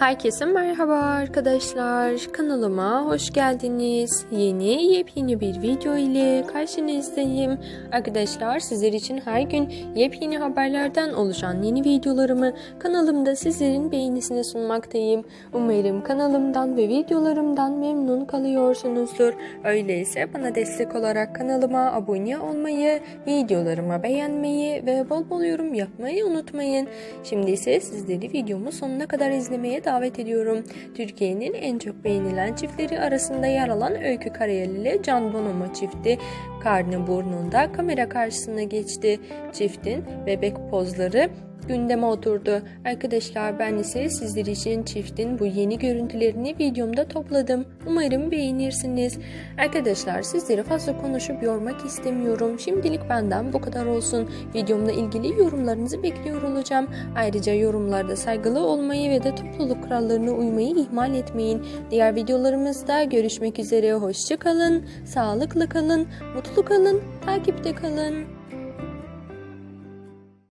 Herkese merhaba arkadaşlar. Kanalıma hoş geldiniz. Yeni yepyeni bir video ile karşınızdayım. Arkadaşlar sizler için her gün yepyeni haberlerden oluşan yeni videolarımı kanalımda sizlerin beğenisine sunmaktayım. Umarım kanalımdan ve videolarımdan memnun kalıyorsunuzdur. Öyleyse bana destek olarak kanalıma abone olmayı, videolarımı beğenmeyi ve bol bol yorum yapmayı unutmayın. Şimdi ise sizleri videomu sonuna kadar izlemeye davet ediyorum. Türkiye'nin en çok beğenilen çiftleri arasında yer alan Öykü Karayel ile Can Bonomo çifti karnı burnunda kamera karşısına geçti. Çiftin bebek pozları gündeme oturdu. Arkadaşlar ben ise sizler için çiftin bu yeni görüntülerini videomda topladım. Umarım beğenirsiniz. Arkadaşlar sizleri fazla konuşup yormak istemiyorum. Şimdilik benden bu kadar olsun. Videomla ilgili yorumlarınızı bekliyor olacağım. Ayrıca yorumlarda saygılı olmayı ve de topluluk kurallarına uymayı ihmal etmeyin. Diğer videolarımızda görüşmek üzere. Hoşçakalın, sağlıklı kalın, mutlu kalın, takipte kalın.